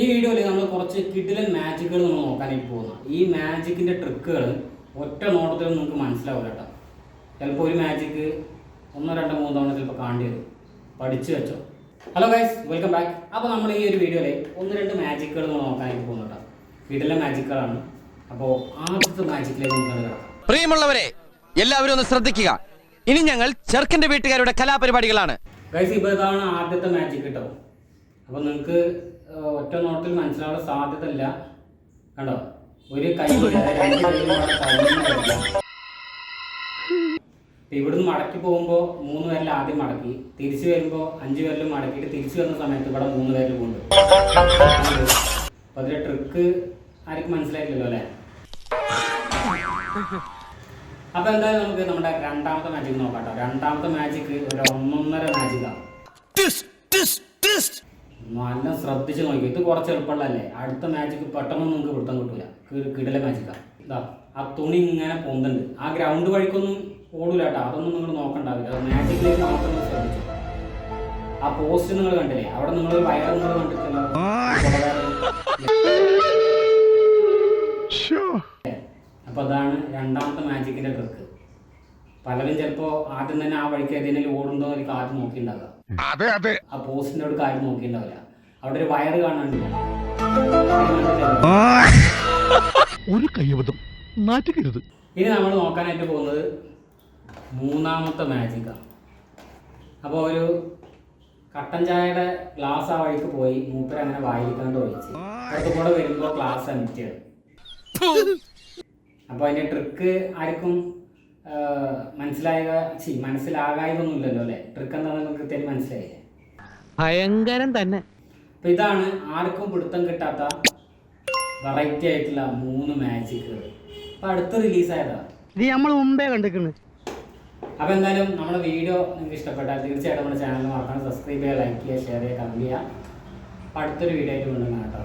ഈ വീഡിയോയിൽ നമ്മൾ കുറച്ച് കിഡിലൻ മാജിക്കുകൾ നമ്മൾ നോക്കാനായിട്ട് പോകുന്നു ഈ മാജിക്കിന്റെ ട്രിക്കുകൾ ഒറ്റ നോട്ടത്തിൽ നിങ്ങൾക്ക് മനസ്സിലാവില്ല കേട്ടോ. ചിലപ്പോൾ ഒരു മാജിക്ക് ഒന്നോ രണ്ടോ മൂന്നോ തവണ ചിലപ്പോൾ കാണേണ്ടി വരും. പഠിച്ചു വെച്ചോ. ഹലോ ഗൈസ് വെൽക്കം ബാക്ക് അപ്പോൾ നമ്മൾ ഈ ഒരു വീഡിയോയിൽ ഒന്ന് രണ്ട് മാജിക്കുകൾ നമ്മൾ നോക്കാനായിട്ട് പോകുന്നു കേട്ടോ. കിഡിലൻ മാജിക്കുകളാണ് അപ്പോൾ ആദ്യത്തെ മാജിക്കിലേക്ക് നമുക്ക് കിടക്കാം. പ്രിയമുള്ളവരെ എല്ലാവരും ഒന്ന് ശ്രദ്ധിക്കുക. ഇനി ഞങ്ങൾ ചെറുക്കന്റെ വീട്ടുകാരുടെ കലാപരിപാടികളാണ്. ഗൈസ് ഇപ്പോൾ ഇതാണ് ആദ്യത്തെ മാജിക് കേട്ടോ. അപ്പോൾ നിങ്ങൾക്ക് ഒറ്റ നോട്ടിൽ മനസ്സിലാവാൻ സാധ്യത ഇല്ല കണ്ടോ? ഒരു കൈ ഇവിടുന്ന് മടക്കി പോകുമ്പോൾ മൂന്ന് പേരിൽ ആദ്യം മടക്കി. തിരിച്ചു വരുമ്പോൾ അഞ്ച് പേരിലും മടക്കിയിട്ട് തിരിച്ചു വരുന്ന സമയത്ത് ഇവിടെ മൂന്ന് പേരിൽ കൊണ്ട് അപ്പൊ അതിലെ ട്രിക്ക് ആർക്കും മനസ്സിലായില്ലല്ലോ അല്ലേ? അപ്പൊ എന്തായാലും നമുക്ക് നമ്മുടെ രണ്ടാമത്തെ മാജിക് നോക്കാം കേട്ടോ. രണ്ടാമത്തെ മാജിക് ഒരു ഒന്നൊന്നര മാജിക്കാണ് നല്ല ശ്രദ്ധിച്ച് നോക്കി. ഇത് കുറച്ച് എളുപ്പമുള്ളതല്ലേ? അടുത്ത മാജിക്ക് പെട്ടെന്ന് നിങ്ങൾക്ക് പിടുത്തം കിട്ടൂല. കിടല കിടില ഇതാ ആ തുണി ഇങ്ങനെ പൊന്തുണ്ട്. ആ ഗ്രൗണ്ട് വഴിക്കൊന്നും ഓടൂല കേട്ടോ. അതൊന്നും നിങ്ങൾ നോക്കണ്ടാവില്ല. മാജിക്കിലേക്ക് മാത്രം ശ്രദ്ധിച്ചു. ആ പോസ്റ്റ് നിങ്ങൾ കണ്ടില്ലേ? അവിടെ നിങ്ങൾ വയർ നിങ്ങൾ കണ്ടിട്ടില്ല അപ്പൊ അതാണ് രണ്ടാമത്തെ മാജിക്കിന്റെ ട്രിക്ക് പലരും ചിലപ്പോ ആദ്യം തന്നെ ആ വഴിക്ക് ഏതെങ്കിലും ഓടുണ്ടോ എനിക്ക് ആദ്യം അതെ ആ പോസ്റ്റിന്റെ അവിടെ കാര്യം നോക്കിയിട്ടുണ്ടാവില്ല. അവിടെ ഒരു വയറ് കാണാണ്ട് ഒരു കയ്യബദ്ധം. നാറ്റുകരുത് ഇനി നമ്മൾ നോക്കാനായിട്ട് പോകുന്നത് മൂന്നാമത്തെ മാജിക്കാണ് അപ്പോൾ ഒരു കട്ടൻ ചായയുടെ ഗ്ലാസ് ആ വഴിക്ക് പോയി മൂപ്പർ അങ്ങനെ വായിക്കാണ്ട് ഒഴിച്ച്. അടുത്ത കൂടെ വരുമ്പോൾ ഗ്ലാസ് എമിറ്റിയാണ് അപ്പോൾ അതിന്റെ ട്രിക്ക് ആർക്കും മനസ്സിലായ ചി മനസ്സിലാകായതൊന്നുമില്ലല്ലോ അല്ലേ? ട്രിക്ക് എന്താണെന്ന് കൃത്യമായിട്ട് മനസ്സിലായില്ലേ? ഭയങ്കരം തന്നെ. അപ്പൊ ഇതാണ് ആർക്കും പിടുത്തം കിട്ടാത്ത വെറൈറ്റി ആയിട്ടുള്ള മൂന്ന് മാജിക്കുകൾ അപ്പൊ അടുത്ത് റിലീസായതാ ഇത് നമ്മൾ മുമ്പേ കണ്ടിരിക്കുന്നു അപ്പൊ എന്തായാലും നമ്മുടെ വീഡിയോ നിങ്ങൾക്ക് ഇഷ്ടപ്പെട്ടാൽ തീർച്ചയായിട്ടും നമ്മുടെ ചാനൽ മറക്കണം സബ്സ്ക്രൈബ് ചെയ്യുക ലൈക്ക് ചെയ്യുക ഷെയർ ചെയ്യുക കമന്റ് ചെയ്യുക. അടുത്തൊരു വീഡിയോ ആയിട്ട് വീണ്ടും കേട്ടോ.